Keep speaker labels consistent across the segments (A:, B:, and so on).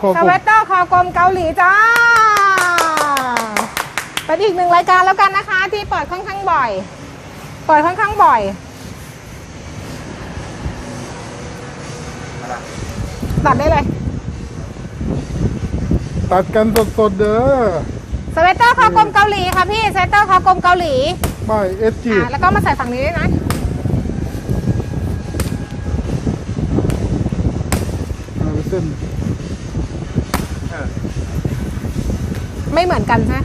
A: คอก
B: ส
A: ลม
B: เวตเตอร์คอกลมเกาหลีจ้า เป็นอีกหนึ่งรายการแล้วกันนะคะ ที่เปิดค่อนข้างบ่อย เปิดค่อนข้างบ่อย ตัดได้เลย
A: ตัดกันสดๆเด้อ
B: สเวตเตอร์คอกลมเกาหลีค่ะพี่สเวตเตอร์คอกลมเกาหลี
A: ป้ายเอสจี
B: อะแล้วก็มาใส่ฝั่งนี้ด้วยนะ
A: เป็นเส้น
B: ไม่เหมือนกันใช่ไหม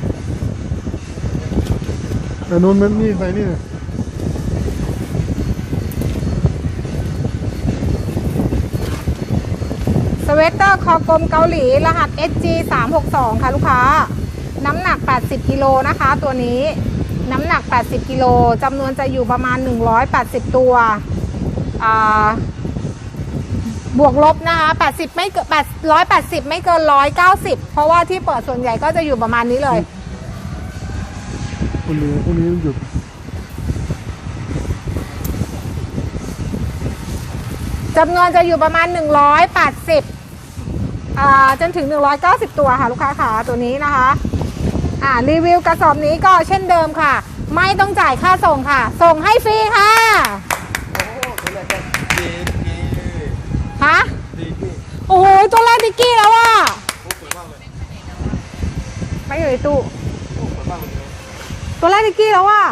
A: แต่นู้นมันนี่ใส่นี่
B: สเวตเตอร์คอกลมเกาหลี รหัส SG 3 6 2ค่ะลูกค้า น้ำหนัก 80กิโลนะคะ ตัวนี้ น้ำหนัก 80กิโลจำนวนจะอยู่ประมาณ 180 ตัวอ่า บวกลบนะคะ80 ไม่เกิน8 180 ไม่เกิน 190 เพราะว่าที่เปิดส่วนใหญ่ก็จะอยู่ประมาณนี้เลย
A: คนนี้พวกนี้หยุด
B: จำนวนจะอยู่ประมาณ 180อ่าจนถึง 190 ตัวค่ะ ลูกค้าขาตัวนี้นะคะ อ่ารีวิวกระสอบนี้ก็เช่นเดิมค่ะ ไม่ต้องจ่ายค่าส่งค่ะ ส่งให้ฟรีค่ะ ฮะโอ้โหตัวแรกดิกกี้แล้วอะไม่อยู่ในตู้ตัวแรกดิกกี้แล้วอะ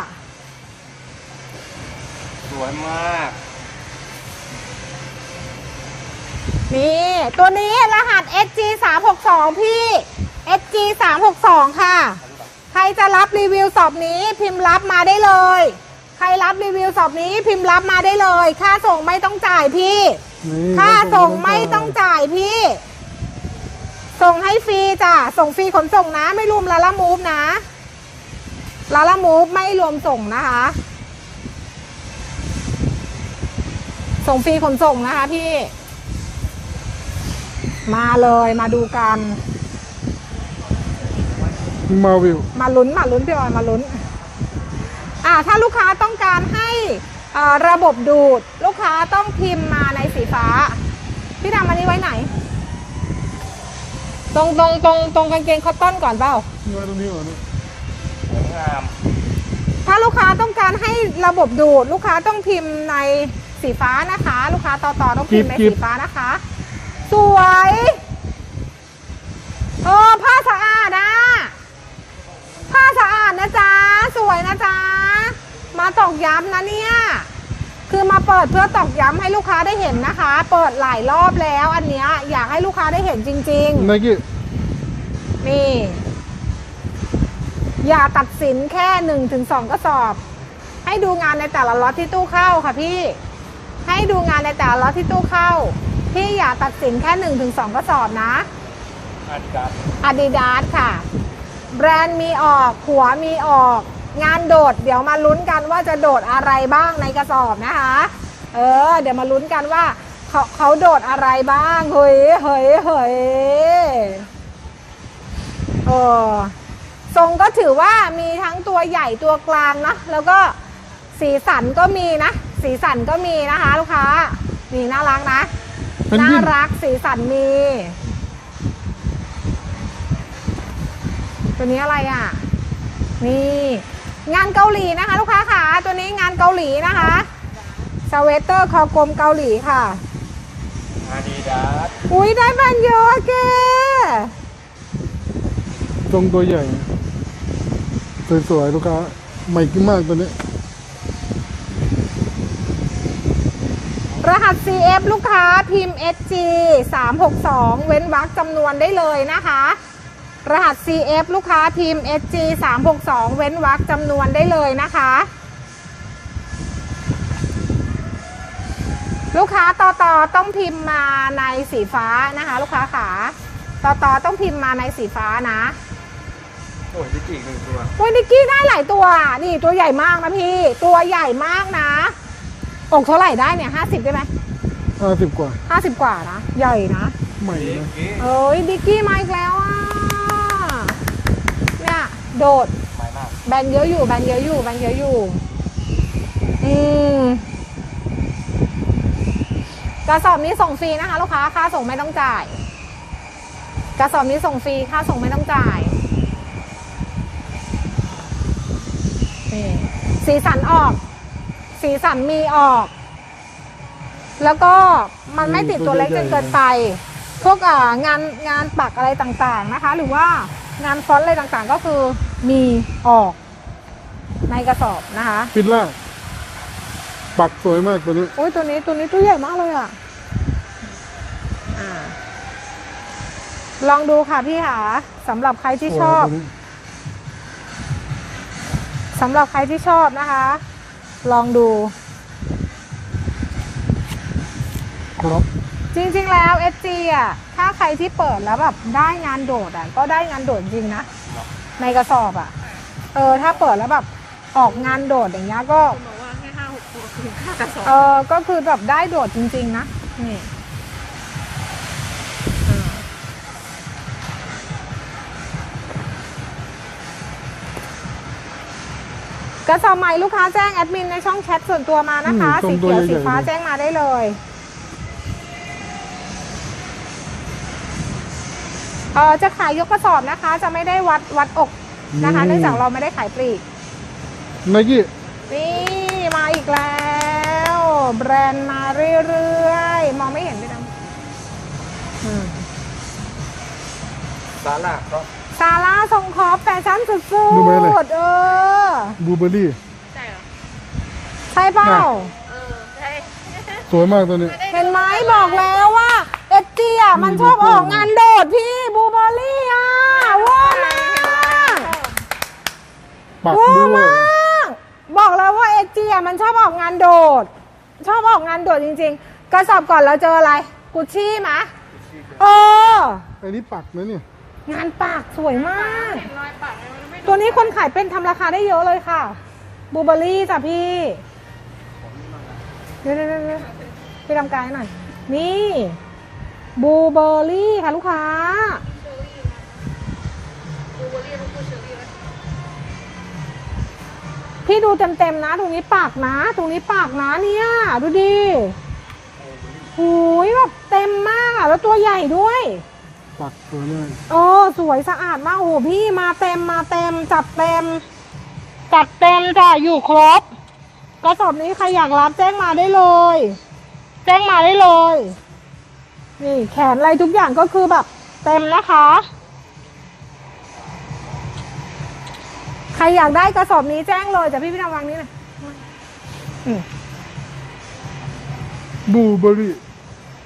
C: สวยมาก
B: นี่ ตัวนี้รหัส SG 3 6 2พี่ SG 3 6 2ค่ะ ใครจะรับรีวิวสอบนี้พิมพ์รับมาได้เลย ใครรับรีวิวสอบนี้พิมพ์รับมาได้เลย ค่าส่งไม่ต้องจ่ายพี่
A: นี่
B: ค่าส่งไม่ต้องจ่ายพี่ ส่งให้ฟรีจ้ะ ส่งฟรีขนส่งนะ ไม่รวมลาล่ามูฟนะลาล่ามูฟไม่รวมส่งนะคะ ส่งฟรีขนส่งนะคะพี่ มาเลยมาดูกัน
A: มาวิว
B: มาลุ้นมาลุ้นพี่ออยมาลุ้น อ่าถ้าลูกค้าต้องการให้เอ่อระบบดูด ลูกค้าต้องพิมพ์มาในสี ฟ้า พี่ทำอันนี้ไว้ไหน ตรงตรงตรงตรงกางเกงคอตตอนก่อนเปล่า
A: นี่ไว้ตรงนี้ก่อนนะ
C: สวยงาม
B: ถ้าลูกค้าต้องการให้ระบบดูด ลูกค้าต้องพิมพ์ในสีฟ้านะคะ ลูกค้าต่อต่อต้องพิมพ์ในสีฟ้านะคะ สวยเออผ้าสะอาดนะผ้าสะอาดนะจ๊ะ สวยนะจ๊ะ มาตอกย้ำนะเนี่ย คือมาเปิดเพื่อตอกย้ำให้ลูกค้าได้เห็นนะคะ เปิดหลายรอบแล้วอันเนี้ยอยากให้ลูกค้าได้เห็นจริงๆ
A: ไนกี้
B: นี่ อย่าตัดสินแค่หนึ่งถึงสองกระสอบ ให้ดูงานในแต่ละล็อตที่ตู้เข้าค่ะพี่ ให้ดูงานในแต่ละล็อตที่ตู้เข้า พี่อย่าตัดสินแค่หนึ่งถึงสองกระสอบนะ
C: อาดิดาส
B: Adidas ค่ะ แบรนด์มีออก หัวมีออก งานโดด เดี๋ยวมาลุ้นกันว่าจะโดดอะไรบ้างในกระสอบนะคะ เออ เดี๋ยวมาลุ้นกันว่าเขาเขาโดดอะไรบ้าง เฮ้ยเฮ้ยเฮ้ยเออทรงก็ถือว่ามีทั้งตัวใหญ่ตัวกลางนะแล้วก็สีสันก็มีนะ สีสันก็มีนะคะ ลูกค้านี่น่ารักนะ
A: เป็น
B: น่า
A: วิน
B: รักสีสันมี ตัวนี้อะไรอะ นี่ งานเกาหลีนะคะ ลูกค้าค่ะตัวนี้งานเกาหลีนะคะสเวตเตอร์คอกลมเกาหลีค่ะ
C: อาดิดาส
B: อุ้ยได้แบรนด์เยอะแก
A: ทรงตัวใหญ่ สวยๆลูกค้าใหม่ขึ้นมากตัวนี้
B: รหัส CF ลูกค้าพิมพ์ SG 362 เว้นวรรคจำนวนได้เลยนะคะ รหัส CF ลูกค้าพิมพ์ SG 362 เว้นวรรคจำนวนได้เลยนะคะ ลูกค้าต่อต่อต้องพิมพ์มาในสีฟ้านะคะ ลูกค้าขาต่อต่อต้องพิมพ์มาในสีฟ้านะ
C: โอ้ยดิกกี้อีกหนึ่งตัว
B: โอ้ยนิกกี้ได้หลายตัว นี่ตัวใหญ่มากนะพี่ ตัวใหญ่มากนะอกเท่าไหร่ได้เนี่ยห้าสิบได้ไหม
A: ห้าสิบกว่า
B: ห้าสิบกว่านะ ใหญ่นะ
A: ใหม่
C: ดิ
A: นะ
C: กกี้
B: เอ้ยดิกกี้มาอีกแล้วอะเนี่ย โดด
C: ใหม่มาก
B: แบนเยอะอยู่ แบนเยอะอยู่ แบนเยอะอยู่ อืมกระสอบนี้ส่งฟรีนะคะ ลูกค้า ค่าส่งไม่ต้องจ่าย กระสอบนี้ส่งฟรี ค่าส่งไม่ต้องจ่ายนี่สีสันออก สีสันมีออก แล้วก็มันไม่ติดตัวเล็กจนเกินไป พวกอ่างานงานปักอะไรต่างๆนะคะ หรือว่า งานฟอนต์อะไรต่างๆก็คือมีออกในกระสอบนะคะ
A: ฟิลล่าปักสวยมากตัวนี้
B: โอ้ยตัวนี้ตัวนี้ตัวใหญ่มากเลยอะอ่าลองดูค่ะพี่หาสำหรับใครที่ชอบ
A: สวยตัวนี้
B: สำหรับใครที่ชอบนะคะ ลองดู
A: ครับ
B: จริงๆแล้ว SG อะ ถ้าใครที่เปิดแล้วแบบได้งานโดดอะ ก็ได้งานโดดจริงนะ ในกระสอบอะ เออ ถ้าเปิดแล้วแบบออกงานโดดอย่างเงี้ยก็
D: บอกว่าแค่ห้าหกตัวคือค่ากระสอบ
B: เออ ก็คือแบบได้โดดจริง ๆ นะ นี่อ่ากระสอบใหม่ลูกค้าแจ้งแอดมินในช่องแชทส่วนตัวมานะคะ
A: อืม
B: สี
A: ตรง
B: เขียว
A: ตัว
B: สี
A: ใหญ่ๆ
B: ฟ้า
A: เลย
B: แจ้งมาได้เลย เออจะขายยกกระสอบนะคะ จะไม่ได้วัดวัดอกนะคะเนื่องจากเราไม่ได้ขายปลีก
A: ไนกี้
B: นี่มาอีกแล้ว แบรนด์มาเรื่อยๆ มองไม่เห็นด้วยนะอืม
C: สาระก็
B: ซาร่าทรงคอปแฟชั่นสุด
A: ดูไหมเลย
B: ๆเออ
A: บลูเบอร์รี่
D: ใช่เหรอ
B: ใช่เปล่า
A: น่ะ
D: เออ ใช่
A: สวยมากตัวนี้
B: เห็นไหมบอกแล้วว่า เอสจีอะมันชอบออกงานโดดพี่บูเบอรี่อะว้าวมาก
A: ปัก
B: ว้าว
A: ด้วย
B: มากบอกแล้วว่าเอสจีอะมันชอบออกงานโดด ชอบออกงานโดดจริง ๆ กระสอบก่อนเราเจออะไร กุชชี่มะเออ
A: อันนี้ปักนะเนี่ย
B: งานปากสวยมาก
D: เห็นรอยปากไหมมันไม่
B: ตัวนี้คนขายเป็นทำราคาได้เยอะเลยค่ะบูเบอรี่จ้ะพี่เดี๋ยวเดี๋ยวเดี๋ยวพี่ทำการให้หน่อยนี่ บูเบอรี่ค่ะลูกค้า
D: ดูวอลลี่มันคือเชอรี่ไหม
B: พี่ดูเต็มๆนะ ตรงนี้ปากนะ ตรงนี้ปากนะเนี่ย ดูดิหูยแบบเต็มมากอะแล้วตัวใหญ่ด้วย
A: ปักสวยมาก
B: โอ้สวยสะอาดมากโอ้โหพี่มาเต็มมาเต็ม จัดเต็ม จัดเต็มจ้ะอยู่ครบกระสอบนี้ใครอยากรับแจ้งมาได้เลย แจ้งมาได้เลย นี่แขนอะไรทุกอย่างก็คือแบบเต็มนะคะ ใครอยากได้กระสอบนี้แจ้งเลยจ้ะพี่พี่นำวางนี้หน่อยอืม
A: บลูเบอร์รี่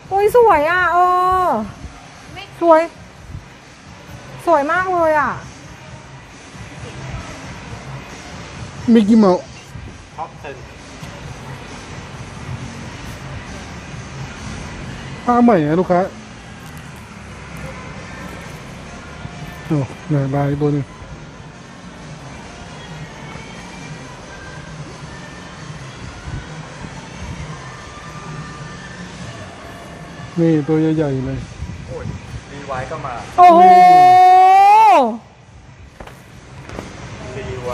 B: โอ้ยสวยอะเออสวย สวยมากเลยอะ
A: มิกกี้เมาส์
C: ท็อปเซน
A: ผ้าใหม่นะลูกค้าโอ้เนี่ยลายตัวหนึงนี่ตัวใหญ่ๆเลย
C: โอ้ยรีไวก็มา
B: โอ้โห
C: รีไว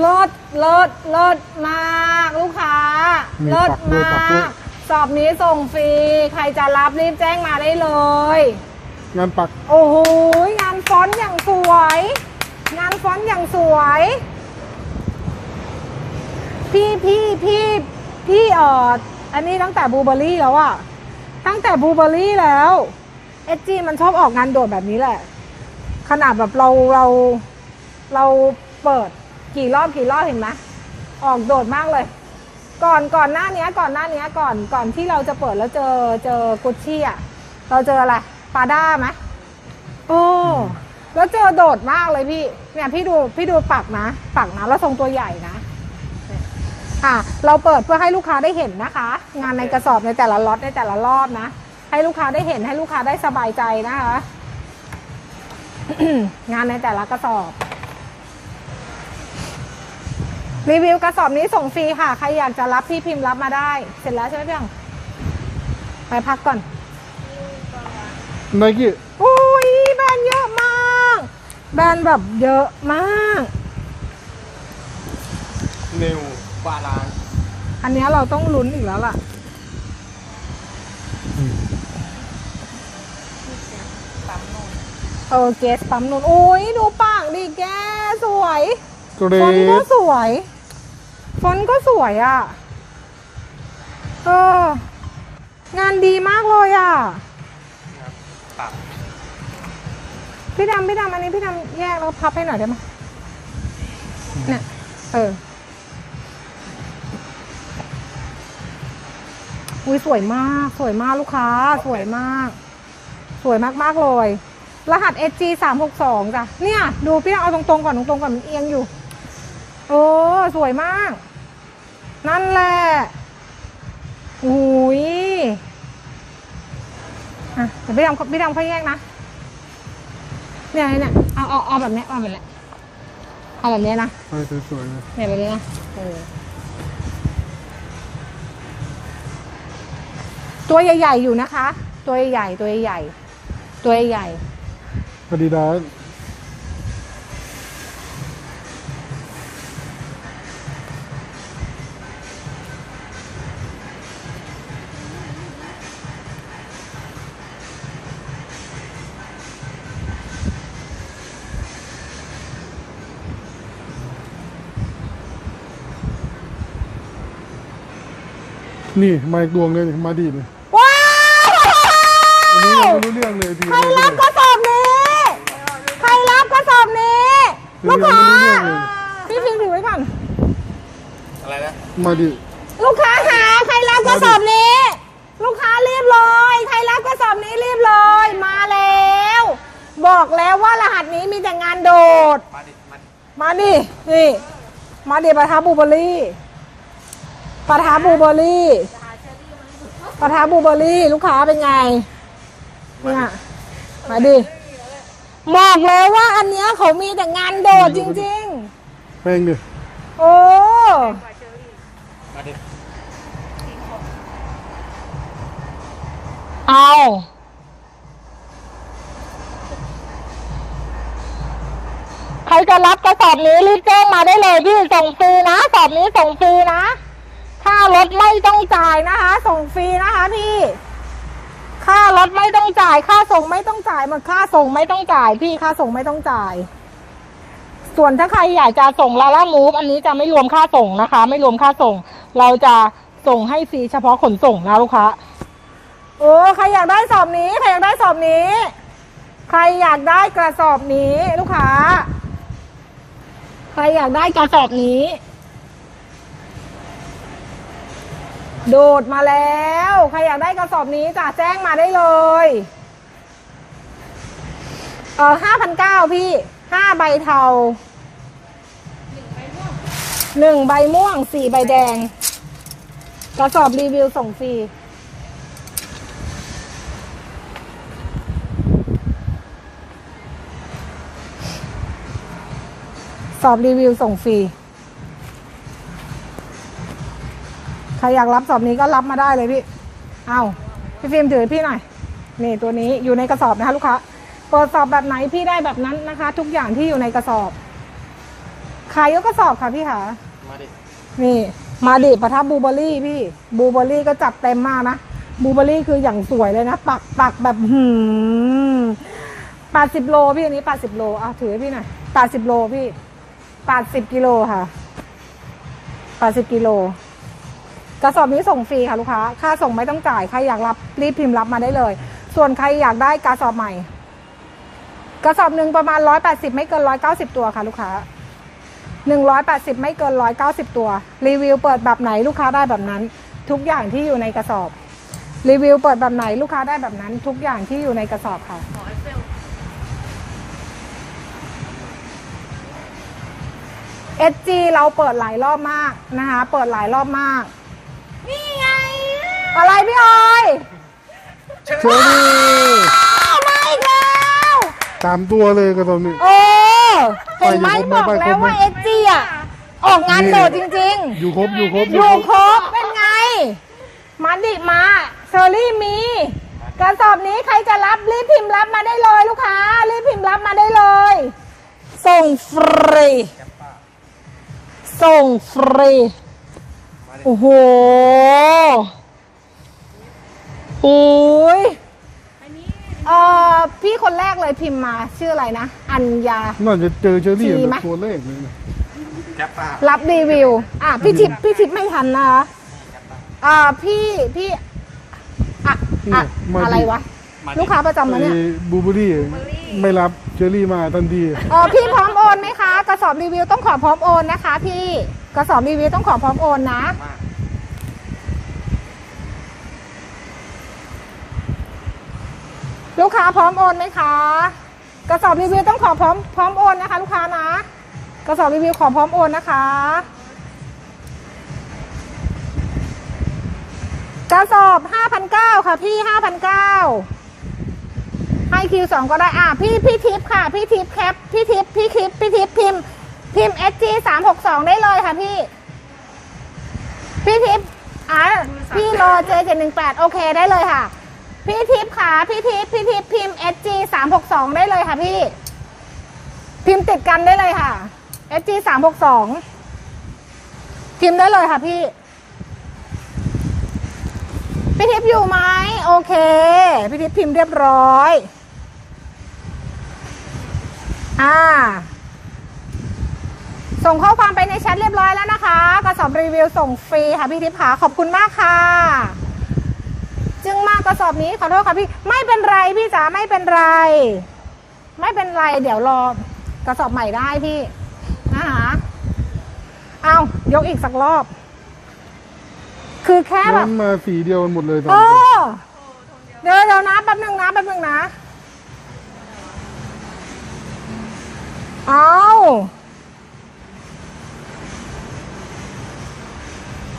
B: เลิศเลิศเลิศมาก ลูกค้า
A: มี
B: เลิศ
A: ปักด้วย
B: มา
A: ปักด้วย
B: ก สอบนี้ส่งฟรี ใครจะรับรีบแจ้งมาได้เลย
A: งานปัก
B: โอ้โห งานฟอนต์อย่างสวย งานฟอนต์อย่างสวย พี่พี่พี่พี่เอ่ออันนี้ตั้งแต่บลูเบอร์รี่แล้วอะตั้งแต่บลูเบอร์รี่แล้วเอจีมันชอบออกงานโดดแบบนี้แหละ ขนาดแบบเราเราเราเปิดกี่รอบกี่รอบเห็นไหมออกโดดมากเลย ก่อนก่อนหน้านี้ก่อนหน้านี้ก่อนก่อนที่เราจะเปิดแล้วเจอเจอกุชชี่อะเราเจออะไรปาด้าไหมโอ้แล้วเจอโดดมากเลยพี่ เนี่ยพี่ดูพี่ดูปักนะ ปักนะแล้วทรงตัวใหญ่นะเนี่ยอะเราเปิดเพื่อให้ลูกค้าได้เห็นนะคะ งานในกระสอบในแต่ละล็อตในแต่ละรอบนะ ให้ลูกค้าได้เห็นให้ลูกค้าได้สบายใจนะคะ งานในแต่ละกระสอบ รีวิวกระสอบนี้ส่งฟรีค่ะ ใครอยากจะรับพี่พิมพ์รับมาได้ เสร็จแล้วใช่ไหมพี่องไปพักก่อน
A: ไนกี้
B: อุ้ยแบรนด์เยอะมาก แบรนด์แบบเยอะมาก
C: นิวบาลาน
B: อันเนี้ยเราต้องลุ้นอีกแล้วล่ะออเกสปั๊มนุ่นโอ้ยดูปากดิแกสวย
A: เกร
B: ฟอนต์ก็
A: ด
B: สวย ฟอนต์ก็สวยอะ่ะ เออ งานดีมากเลยอะ่ะ
C: ปัก
B: พี่ดำพี่ดำอันนี้พี่ดำแยกแล้วพับให้หน่อยได้ไหมเนี่ย เออ อุ้ยสวยมาก สวยมากลูกค้า สวยมาก สวยมากๆเลย รหัส SG 3 6 2จ้ะ เนี่ย ดูพี่ดำเอาตรงๆก่อนตรงๆก่อนมันเอียงอยู่ โอ้ สวยมาก นั่นแหละอุ้ยอะเดี๋ยวพี่ดำพี่ดำค่อยแยกนะเนี่ยเนี่ยเอาเอาเอาแบบเนี้ยเอาแบบเนี้ยเอาแบบเนี้ยนะ
A: ไปสวยๆเลย
B: เนี่ยแบบนี้นะเออตัวใหญ่ๆอยู่นะคะ ตัวใหญ่ๆตัวใหญ่ๆตัวใหญ่
A: อาดิดาส นี่มาอีกดวงเลยมาดีเลย
B: ๆว้าว
A: อันนี้ยังไม่รู้เรื่องเลยที
B: ใครรับกระสอบนี้ ใครรับกระสอบนี้
A: คือ
B: ลูก
A: ยัง
B: ค้า
A: ไม่รู้เรื่องเลย
B: พี่พิมพ์ถือไว้ก่อน
C: อะไรนะ
A: มาดิ
B: ลูกค้าหาใครรับกระสอบนี้ ลูกค้ารีบเลยใครรับกระสอบนี้รีบเลยมาแล้ว บอกแล้วว่ารหัสนี้มีแต่งานโดด
C: มาดิ มาดิ
B: มาดินี่มาดิปะทาบูเบอรี่ ปะทาบูเบอรี่ปะทาบูเบอรี่ ลูกค้าเป็นไงเนี่ยมาดิบอกแล้วว่าอันเนี้ยเขามีแต่งานโดดจริง
A: แป้งดิ
B: ๆ โอ้
C: มาดิ
B: เอาใครจะรับกระสอบนี้รีบแจ้งมาได้เลยพี่ส่งฟรีนะสอบนี้ส่งฟรีนะ ค่ารถไม่ต้องจ่ายนะคะ ส่งฟรีนะคะพี่ ค่ารถไม่ต้องจ่าย ค่าส่งไม่ต้องจ่ายหมดค่าส่งไม่ต้องจ่าย พี่ค่าส่งไม่ต้องจ่าย ส่วนถ้าใครอยากจะส่งลาล่ามูฟอันนี้จะไม่รวมค่าส่งนะคะ ไม่รวมค่าส่ง เราจะส่งให้ฟรีเฉพาะขนส่งนะลูกค้าโอ้ใครอยากได้สอบนี้ ใครอยากได้สอบนี้ ใครอยากได้กระสอบนี้ ลูกค้า ใครอยากได้กระสอบนี้ โดดมาแล้ว ใครอยากได้กระสอบนี้จะแจ้งมาได้เลย เออห้าพันเก้าพี่ห้าใบเทาหนึ่งใบม่วงสี่ใบแดง กระสอบรีวิวส่งฟรีสอบรีวิวส่งฟรี รอยากรับสอบนี้ก็รับมาได้เลยพี่ เอาพี่ฟิล์มถือให้พี่หน่อย นี่ตัวนี้อยู่ในกระสอบนะคะ ลูกค้าเปิดสอบแบบไหนพี่ได้แบบนั้นนะคะ ทุกอย่างที่อยู่ในกระสอบ ขายยกกระสอบค่ะพี่ค่ะ
C: มาดิ
B: นี่ มาดิปะทับบูเบอรี่พี่ บูเบอรี่ก็จัดเต็มมากนะ บูเบอรี่คืออย่างสวยเลยนะ ปักปักแบบหืมแปดสิบโลพี่อันนี้แปดสิบโลอะถือให้พี่หน่อยแปดสิบโลพี่แปดสิบกิโลค่ะแปดสิบกิโล กระสอบนี้ส่งฟรีค่ะลูกค้า ค่าส่งไม่ต้องจ่าย ใครอยากรับรีบพิมพ์รับมาได้เลย ส่วนใครอยากได้กระสอบใหม่ กระสอบหนึ่งประมาณร้อยแปดสิบไม่เกินร้อยเก้าสิบตัวค่ะลูกค้าหนึ่งร้อยแปดสิบไม่เกินร้อยเก้าสิบตัว รีวิวเปิดแบบไหนลูกค้าได้แบบนั้น ทุกอย่างที่อยู่ในกระสอบ รีวิวเปิดแบบไหนลูกค้าได้แบบนั้น ทุกอย่างที่อยู่ในกระสอบค่ะ
D: เอฟเฟล
B: SG เราเปิดหลายรอบมากนะคะ เปิดหลายรอบมาก อะไรพี่ออย
A: เชอรี่
B: อ้าวมาอีกแล้ว
A: ตามตัวเลยกระสอบนี้
B: โอ้เห็นไหม
A: ไปอยู่
B: บอก
A: ครบไหม
B: แล้วว่า
A: ไปครบไหม
B: SG อะ ออกงานโดดจริงๆ
A: อยู่ครบอยู่ครบ
B: อยู่ครบเป็นไง มาดิมาเชอรี่มี กระสอบนี้ใครจะรับรีบพิมพ์รับมาได้เลยลูกค้า รีบพิมพ์รับมาได้เลย ส่งฟรี ส่งฟรี โอ้โห โอ้ย
D: อันนี้
B: เออพี่คนแรกเลยพิมพ์มาชื่ออะไรนะ อัญญา
A: น่าจะเจอเชอรี่
B: ทีไหม
A: ตัวเลขเลยนะ
C: แคปป้า
B: รับรีวิว อะพี่ทิพย์พี่ทิพย์ไม่ทันนะคะอ่าพี่พี่อะอะอะไรวะ ลูกค้าประจำมาเนี่ย
A: ไอ้บูเบอรี่ไม่รับเชอรี่มาทันที
B: เออพี่พร้อมโอนไหมคะ กระสอบรีวิวต้องขอพร้อมโอนนะคะ พี่กระสอบรีวิวต้องขอพร้อมโอนนะ
C: มาก
B: ลูกค้าพร้อมโอนไหมคะ กระสอบรีวิวต้องขอพร้อมพร้อมโอนนะคะ ลูกค้านะ กระสอบรีวิวขอพร้อมโอนนะคะกระสอบ5,900ค่ะพี่5,900ให้คิวสองก็ได้ อะ พี่พี่ทิปค่ะ พี่ทิปแคป พี่ทิปพี่ทิป พี่ทิปพิมพ์ พิมพ์ SG 362ได้เลยค่ะพี่ พี่ทิปอะ พี่รอ J718 โอเคได้เลยค่ะ พี่ทิพย์ค่ะพี่ทิพย์พี่ทิพย์พิมพ์ SG สามหกสองได้เลยค่ะพี่ พิมพ์ติดกันได้เลยค่ะ SG สามหกสองพิมพ์ได้เลยค่ะพี่ พี่ทิพย์อยู่ไหมโอเค พี่ทิพย์พิมพ์เรียบร้อย อ่า ส่งข้อความไปในแชทเรียบร้อยแล้วนะคะกระสอบรีวิวส่งฟรีค่ะพี่ทิพย์ค่ะขอบคุณมากค่ะ จึงมากกระสอบนี้ขอโทษค่ะพี่ไม่เป็นไรพี่จ๋าไม่เป็นไร ไม่เป็นไรเดี๋ยวรอกระสอบใหม่ได้พี่นะคะเอายกอีกสักรอบ คือแค่แบบ
A: น้ำมาสีเดียวกันหมดเลยสอง
B: โอ้
A: ตัว
B: เดี๋ยวเดี๋ยวนะแป๊บหนึ่งนะแป๊บหนึ่งนะเอา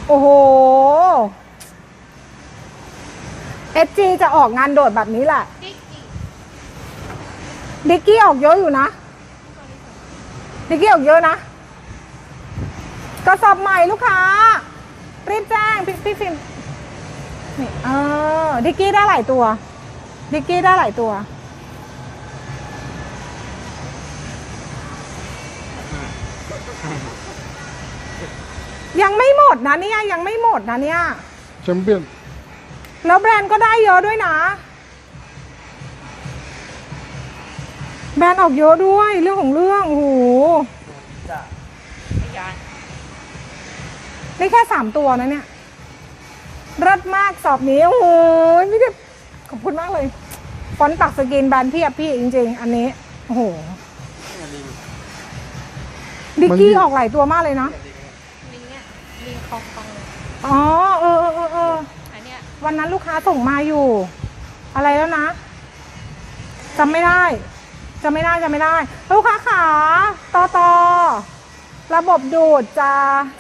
B: โอ้โห SG จะออกงานโดดแบบนี้แหละ ดิกกี้ออกเยอะอยู่นะ ดิกกี้ออกเยอะนะ กระสอบใหม่ลูกค้า รีบแจ้งพี่พี่ฟิล์มนี่เออดิกกี้ได้หลายตัว ดิกกี้ได้หลายตัว ยังไม่หมดนะเนี่ย ยังไม่หมดนะเนี่ย
A: แชมเปี้ยน
B: แล้วแบรนด์ก็ได้เยอะด้วยนะ แบรนด์ออกเยอะด้วยเรื่องของเรื่องโอ้โห
D: ยาน
B: นี่แค่สามตัวนะเนี่ยเลิศมากสอบนี้โอ้โหพี่ทิพย์ขอบคุณมากเลย ฟอนต์ปักสกรีนแบรนด์เพียบพี่จริง ๆ อันนี้โอ้โหดิกกี้ออกหลายตัวมากเลยเนาะ
D: ลิงเนี่ยลิงคองคองเลย
B: อ๋อเออเออเออเออ
D: อันเนี้ย
B: วันนั้นลูกค้าส่งมาอยู่ อะไรแล้วนะจำไม่ได้จำไม่ได้จำไม่ได้ ลูกค้าขาต่อต่อระบบดูดจะ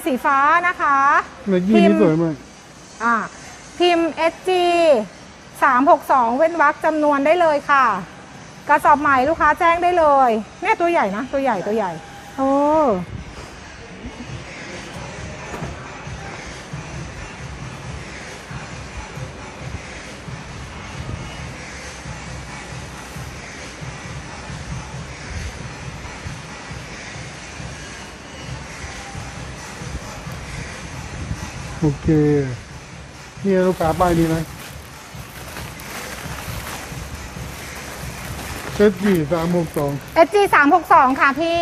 B: สีฟ้านะคะ
A: ในยี่นี้สวยมาก
B: อ่าพิมพ์ SG 362 เว้นวรรคจำนวนได้เลยค่ะ กระสอบใหม่ลูกค้าแจ้งได้เลยเนี่ยตัวใหญ่นะ ตัวใหญ่ตัวใหญ่ โอ้
A: โอเคเนี่ยลูกค้าป้ายนี้นะเจ็ดสี่สามหกสอง
B: SG 362 ค่ะพี่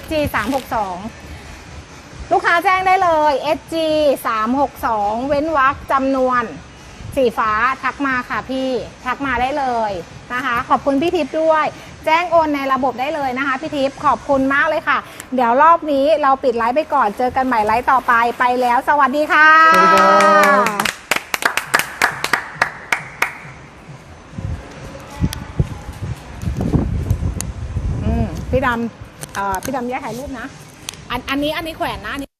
B: SG 362 ลูกค้าแจ้งได้เลย SG 362 เว้นวรรคจำนวน สีฟ้าทักมาค่ะพี่ ทักมาได้เลยนะคะ ขอบคุณพี่ทิพย์ด้วย แจ้งโอนในระบบได้เลยนะคะพี่ทิพย์ขอบคุณมากเลยค่ะ เดี๋ยวรอบนี้เราปิดไลฟ์ไปก่อนเจอกันใหม่ไลฟ์ต่อไปไปแล้ว สวัสดีค่ะ
A: สวัสดีครับ
B: พี่ดำเอ่อพี่ดำแยกถ่ายรูปนะ อันอันนี้อันนี้แขวนนะ